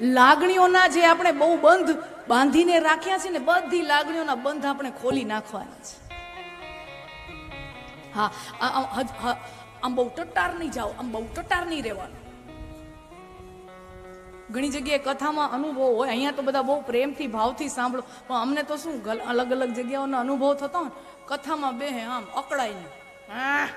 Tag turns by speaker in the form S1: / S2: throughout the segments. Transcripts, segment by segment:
S1: લાગણીઓના જે આપણે બહુ બંધ બાંધીને રાખ્યા છે ને, બધી લાગણીઓના બંધ આપણે ખોલી નાખવાના છે. હા આમ બહુ ટટ્ટાર નહીં જાઓ, આમ બહુ ટટ્ટાર નહીં રહેવાનું. ઘણી જગ્યાએ કથામાં અનુભવ હોય, અહીંયા તો બધા બહુ પ્રેમથી, ભાવથી સાંભળો, પણ અમને તો શું અલગ અલગ જગ્યાઓનો અનુભવ થતો ને, કથામાં બે આમ, અકળાઈને. હા.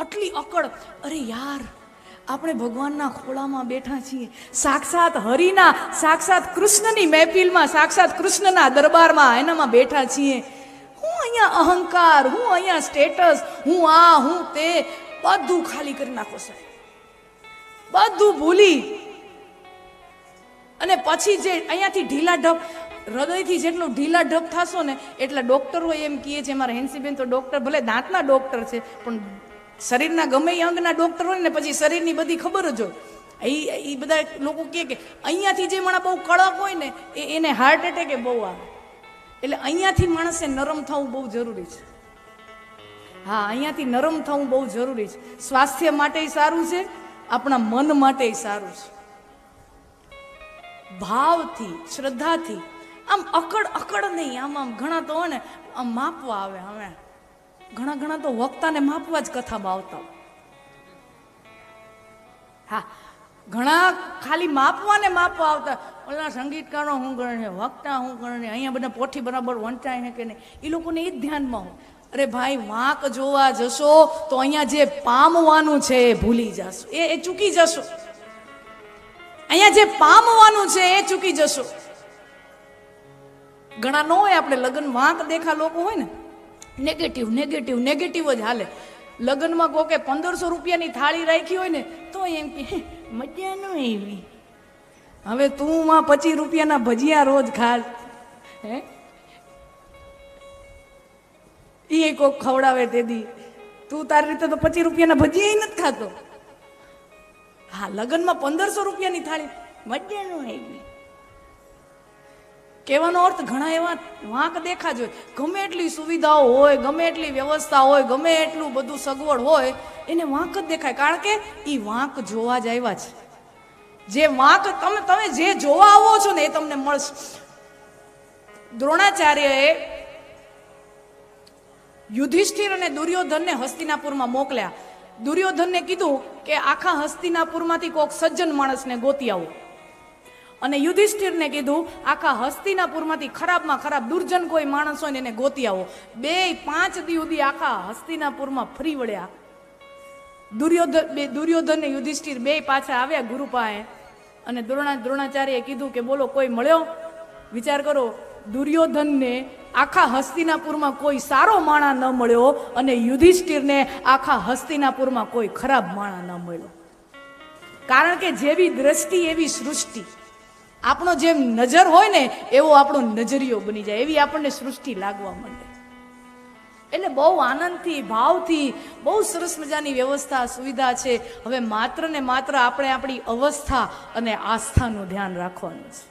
S1: આટલી અકળ. અરે યાર, આપણે ભગવાનના ખોળામાં બેઠા છીએ. સાક્ષાત હરિના, સાક્ષાત કૃષ્ણની મહેફિલમાં, સાક્ષાત કૃષ્ણના દરબારમાં એનામાં બેઠા છીએ. હું અહીંયા અહંકાર, હું અહીંયા સ્ટેટસ, હું આ, હું તે, બધું ખાલી કરી નાખો સાહેબ. બધું ભૂલી. અને પછી જે અહીંયાથી ઢીલા ઢપ, હૃદયથી જેટલું ઢીલા ઢપ થશો ને, એટલા ડોક્ટરો એમ કહે છે, મારા હેન્સીબેન તો ડોક્ટર, ભલે દાંતના ડોક્ટર છે, પણ શરીરના ગમે એ અંગના ડોક્ટર હોય ને પછી શરીરની બધી ખબર જ હોય. એ એ બધા લોકો કહે કે અહીંયાથી જે માણસ બહુ કડક હોય ને, એ એને હાર્ટ એટેકે બહુ આવે. એટલે અહીંયાથી માણસે નરમ થવું બહુ જરૂરી છે. હા, અહીંયાથી નરમ થવું બહુ જરૂરી છે. સ્વાસ્થ્ય માટે સારું છે, આપણા મન માટે સારું છે. ભાવથી, શ્રદ્ધાથી, આમ અકડ અકડ નહીં આમ આમ ઘણા તો હોય ને, આમ માપવા આવે હવે ઘણા ઘણા તો વક્તાને માપવા જ કથામાં આવતા હા, ઘણા ખાલી માપવાને માપવા આવતા. ઓલા સંગીતકારો શું કરે છે, વક્તા શું કરે છે, અહીંયા બધા પોઠી બરાબર વંચાય છે કે નહીં? એ લોકોને એ જ ધ્યાનમાં હોય. અરે ભાઈ, વાંક જોવા જશો તો અહીંયા જે પામવાનું છે એ ભૂલી જશો. એ એ ચૂકી જશો. અહીંયા જે પામવાનું છે એ ચૂકી જશો. ઘણા ન હોય આપણે લગ્ન વાંક દેખા લોકો હોય ને? નેગેટિવ નેગેટિવ નેગેટિવ જ હાલે. લગ્નમાં કોકે પંદરસો રૂપિયાની થાળી રાખી હોય ને તો એમ કે મજા ન એવી હવે તું માં પચીસ રૂપિયાના ભજીયા રોજ ખાસ. હે? એ કોક ખવડાવે તેદી તું તારી રીતે તો પચીસ રૂપિયાના ભજીયા નથી ખાતો. હા, લગ્નમાં પંદરસો રૂપિયાની થાળી, મજા ન આવી. કહેવાનો અર્થ ઘણા એવા વાંક દેખા જોઈએ ગમે એટલી સુવિધાઓ હોય, ગમે એટલી વ્યવસ્થા હોય, ગમે એટલું બધું સગવડ હોય, એને વાંક જ દેખાય. કારણ કે એ વાંક જોવા જ આવ્યા છે. જે વાંક તમે તમે જે જોવા આવો છો ને એ તમને મળશે. દ્રોણાચાર્યએ યુધિષ્ઠિર અને દુર્યોધનને હસ્તિનાપુરમાં મોકલ્યા. દુર્યોધનને કીધું કે આખા હસ્તિનાપુરમાંથી કોઈક સજ્જન માણસને ગોતી આવો. અને યુધિષ્ઠિરને કીધું, આખા હસ્તિનાપુરમાંથી ખરાબમાં ખરાબ દુર્જન કોઈ માણસ હોય ને એને ગોતી આવો. બે પાંચ દી સુધી આખા હસ્તિનાપુરમાં ફરી વળ્યા. દુર્યોધન, બે દુર્યોધન યુધિષ્ઠિર બે પાછા આવ્યા ગુરુ અને દ્રોણા, દ્રોણાચાર્યએ કીધું કે, બોલો, કોઈ મળ્યો? વિચાર કરો, દુર્યોધનને આખા હસ્તિનાપુરમાં કોઈ સારો માણા ન મળ્યો અને યુધિષ્ઠિરને આખા હસ્તિનાપુરમાં કોઈ ખરાબ માણા ન મળ્યો. કારણ કે જેવી દ્રષ્ટિ, એવી સૃષ્ટિ. આપણો જેમ નજર હોય ને, એવો આપણો નજરિયો બની જાય, એવી આપણને સૃષ્ટિ લાગવા માંડે. એટલે બહુ આનંદથી, ભાવથી, બહુ સરસ મજાની વ્યવસ્થા, સુવિધા છે. હવે માત્ર ને માત્ર આપણે આપણી અવસ્થા અને આસ્થાનું ધ્યાન રાખવાનું છે.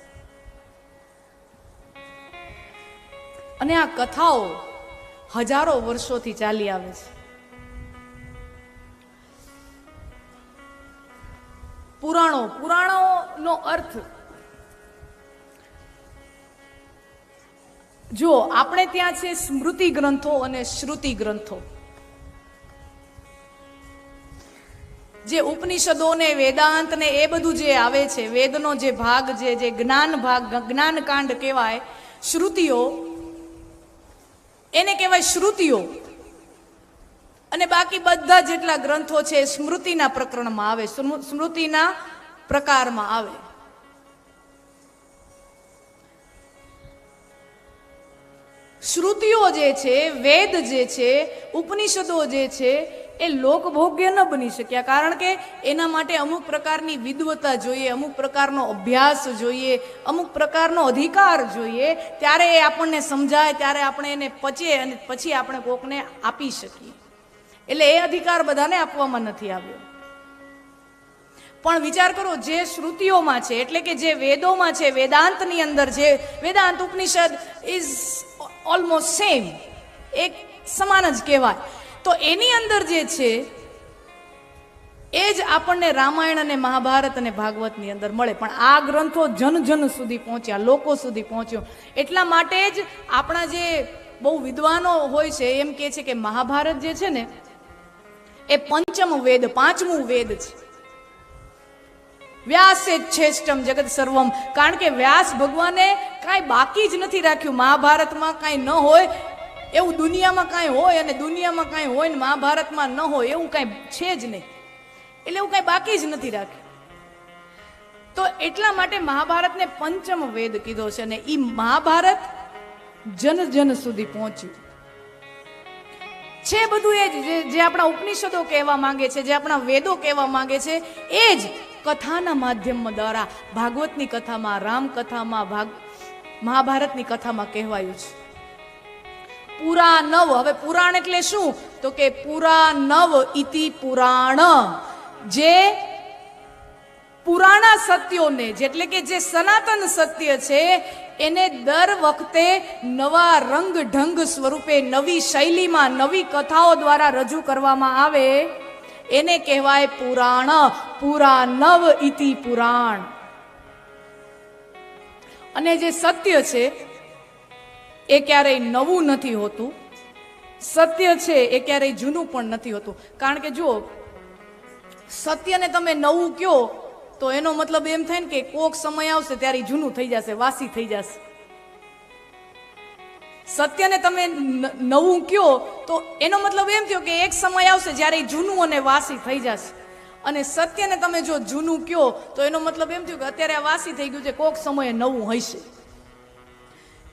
S1: અને આ કથાઓ હજારો વર્ષોથી ચાલી આવે છે. પુરાણો, પુરાણોનો અર્થ જો આપણે ત્યાં છે સ્મૃતિ ગ્રંથો અને શ્રુતિ ગ્રંથો. જે ઉપનિષદો ને વેદાંત ને એ બધું જે આવે છે, વેદનો જે ભાગ જે જે જ્ઞાન ભાગ, જ્ઞાનકાંડ કહેવાય, શ્રુતિઓ, એને કહેવાય શ્રુતિઓ. અને બાકી બધા જેટલા ગ્રંથો છે, સ્મૃતિના પ્રકરણમાં આવે, સ્મૃ- સ્મૃતિના પ્રકારમાં આવે. શ્રુતિઓ જે છે, વેદ જે છે, ઉપનિષદો જે છે, એ લોકભોગ્ય ન બની શક્યા. કારણ કે એના માટે અમુક પ્રકારની વિદ્વતા જોઈએ, અમુક પ્રકારનો અભ્યાસ જોઈએ, અમુક પ્રકારનો અધિકાર જોઈએ. ત્યારે એ આપણને સમજાય, ત્યારે આપણે એને પચે અને પછી આપણે કોકને આપી શકીએ. એટલે એ અધિકાર બધાને આપવામાં નથી આવ્યો. પણ વિચાર કરો, જે શ્રુતિઓમાં છે, એટલે કે જે વેદોમાં છે, વેદાંતની અંદર જે, Vedanta Upanishad is almost same એક સમાન જ કહેવાય. તો એની અંદર જે છે, એ જ આપણને રામાયણ અને મહાભારત અને ભાગવતની અંદર મળે. પણ આ ગ્રંથો જન જન સુધી પહોંચ્યા, લોકો સુધી પહોંચ્યો. એટલા માટે જ આપણા જે બહુ વિદ્વાનો હોય છે, એમ કે છે કે મહાભારત જે છે ને, એ પંચમ વેદ, પાંચમું વેદ છે. વ્યાસે શ્રેષ્ઠમ જગત સર્વમ. કારણ કે વ્યાસ ભગવાને કાંઈ બાકી જ નથી રાખ્યું. મહાભારતમાં કાંઈ ન હોય, એવું દુનિયામાં કાંઈ હોય અને દુનિયામાં કાંઈ હોય ને મહાભારતમાં ન હોય, એવું કાંઈ છે જ નહીં. એટલે એવું કાંઈ બાકી જ નથી રાખ્યું. તો એટલા માટે મહાભારતને પંચમ વેદ કીધો છે અને એ મહાભારત જન જન સુધી પહોંચ્યું. છે બધું એ જ, જે- જે આપણા ઉપનિષદો કહેવા માંગે છે, જે આપણા વેદો કહેવા માંગે છે, એ જ. કથાના માધ્યમ દ્વારા ભાગવતની કથામાં રામ કથામાં ભાગ, મહાભારતની કથામાં કહેવાયું છે. પુરા નવ, હવે પુરાણ એટલે શું? તો કે પુરા નવ ઇતિ પુરાણ, જે પુરાણા સત્યોને, જેટલે કે જે સનાતન સત્ય છે, એને દર વખતે નવા રંગ ઢંગ સ્વરૂપે નવી શૈલીમાં નવી કથાઓ દ્વારા રજૂ કરવામાં આવે. એને કહેવાય પુરાણ પુરાણવ ઇતિ પુરાણ. અને જે સત્ય છે, એ ક્યારેય નવું નથી હોતું. સત્ય છે, એ ક્યારેય જૂનું પણ નથી હોતું. કારણ કે જુઓ, સત્યને તમે નવું કયો તો એનો મતલબ એમ થાય ને કે કોક સમય આવશે ત્યારે જૂનું થઈ જશે, વાસી થઈ જશે. સત્યને તમે નવું કયો, તો એનો મતલબ એમ થયો કે એક સમય આવશે જ્યારે એ જૂનું અને વાસી થઈ જશે. અને સત્યને તમે જો જૂનું કયો, તો એનો મતલબ એમ થયો કે અત્યારે આ વાસી થઈ ગયું છે, કોક સમયે નવું હશે.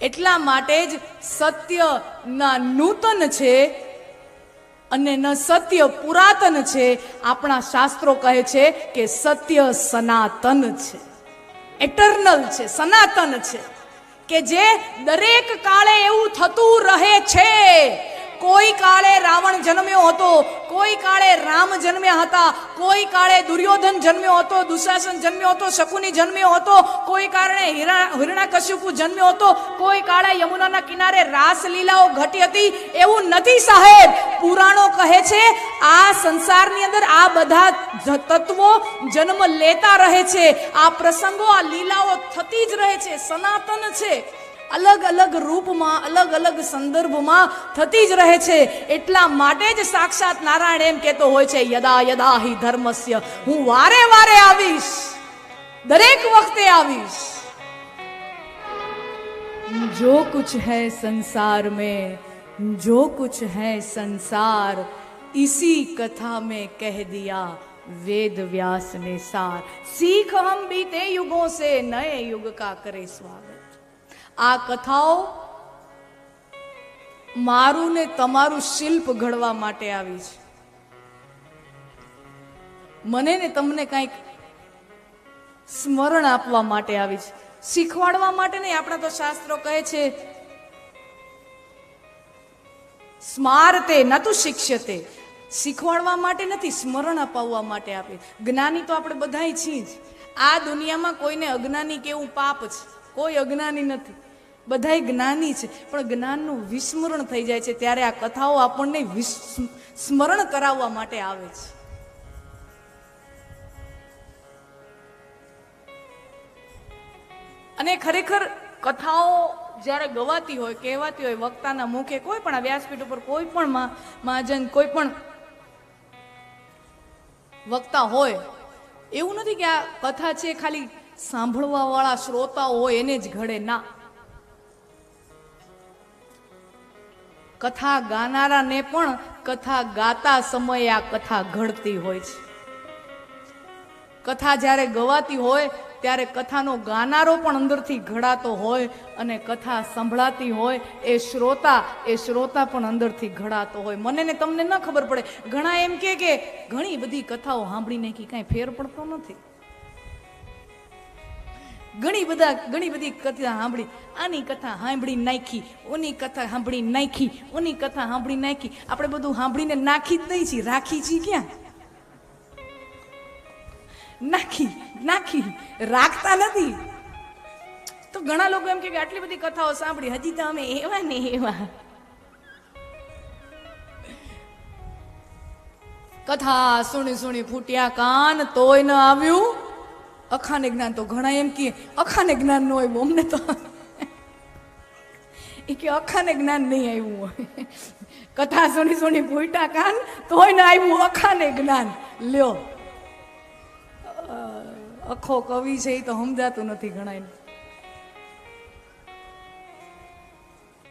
S1: એટલા માટે જ સત્ય ના નૂતન છે અને ન સત્ય પુરાતન છે. આપણા શાસ્ત્રો કહે છે કે સત્ય સનાતન છે. એટર્નલ છે, સનાતન છે. કે જે દરેક કાળે એવું થતું રહે છે. કોઈ કાળે રાવણ જન્મ્યો હતો, કોઈ કાળે રામ જન્મ્યા હતા, કોઈ કાળે દુર્યોધન જન્મ્યો હતો, દુશાસન જન્મ્યો હતો, શકુની જન્મ્યો હતો, કોઈ કારણે હિરા હિરણાકશ્યપુ જન્મ્યો હતો, કોઈ કાળે યમુનાના કિનારે રાસલીલાઓ ઘટી હતી, એવું નથી સાહેબ. પુરાણો કહે છે આ સંસારની અંદર આ બધા તત્વો જન્મ લેતા રહે છે. આ પ્રસંગો, આ લીલાઓ થતી જ રહે છે. સનાતન છે. અલગ અલગ રૂપમાં, અલગ અલગ સંદર્ભમાં થતી જ રહે છે. એટલા માટે જ સાક્ષાત નારાયણ એમ કહેતો હોય છે, યદા યદા હિ ધર્મસ્ય. હું વારે વારે આવીશ. દરેક વખતે આવીશ. જો કુછ હૈ સંસાર મેં, જો કુછ હૈ સંસાર इसी कथा में कह दिया वेद व्यास ने सार सीख हम बीते युगों से नए युग का करे स्वागत આ કથાઓ મારું ને તમારું શિલ્પ ઘડવા માટે આવી છે મને ને તમને કંઈક સ્મરણ આપવા માટે આવી છે શીખવાડવા માટે નહીં આપણા તો શાસ્ત્રો કહે છે સ્મારતે ન તો શિક્ષતે શીખવાડવા માટે નથી, સ્મરણ અપાવવા માટે આપે. જ્ઞાની તો આપણે બધાય છીએ જ. આ દુનિયામાં કોઈને અજ્ઞાની કેવું પાપ છે? કોઈ અજ્ઞાની નથી. બધાય જ્ઞાની છે, પણ જ્ઞાનનું વિસ્મરણ થઈ જાય છે ત્યારે આ કથાઓ આપણને સ્મરણ કરાવવા માટે આવે છે. અને ખરેખર કથાઓ જ્યારે ગવાતી હોય, કહેવાતી હોય વક્તાના મુખે, કોઈ પણ આ વ્યાસપીઠ ઉપર કોઈ પણ મહાજન, કોઈ પણ વક્તા હોય. એવું નથી કે આ કથા છે ખાલી સાંભળવા વાળા શ્રોતાઓ હોય, એને જ ઘડે. ના. કથા ગાનારાને પણ કથા ગાતા સમયે આ કથા ઘડતી હોય છે. કથા જ્યારે ગવાતી હોય ત્યારે કથાનો ગાનારો પણ અંદરથી ઘડાતો હોય અને કથા સંભળાતી હોય, એ શ્રોતા એ શ્રોતા પણ અંદરથી ઘડાતો હોય. મને ને તમને ન ખબર પડે. ઘણા એમ કે કે ઘણી બધી કથાઓ સાંભળી નાખી કાંઈ ફેર પડતો નથી. ઘણી બધા, ઘણી બધી કથા સાંભળી. આની કથા સાંભળી નાખી, ઓની કથા સાંભળી નાખી, ઓની કથા સાંભળી નાખી. આપણે બધું સાંભળીને નાખી જ નહીં છીએ. રાખી છીએ ક્યાં? નાખી નાખી, રાખતા નથી. તો ઘણા લોકો એમ કે આટલી બધી કથાઓ સાંભળી, હજી તો અમે એવા ને એવા. કથા સુણી સુણી ફૂટ્યા કાન, તોય ન આવ્યું. અખાને જ્ઞાન તો ઘણા એમ કે, અખાને જ્ઞાન ન આવ્યું, અમને તો. એ કે અખાને જ્ઞાન નહીં આવ્યું હોય. કથા સુણી સુણી ફૂટ્યા કાન, તોય ન આવ્યું અખાને જ્ઞાન. લ્યો. અખો કવિ છે એ તો સમજાતું નથી ઘણા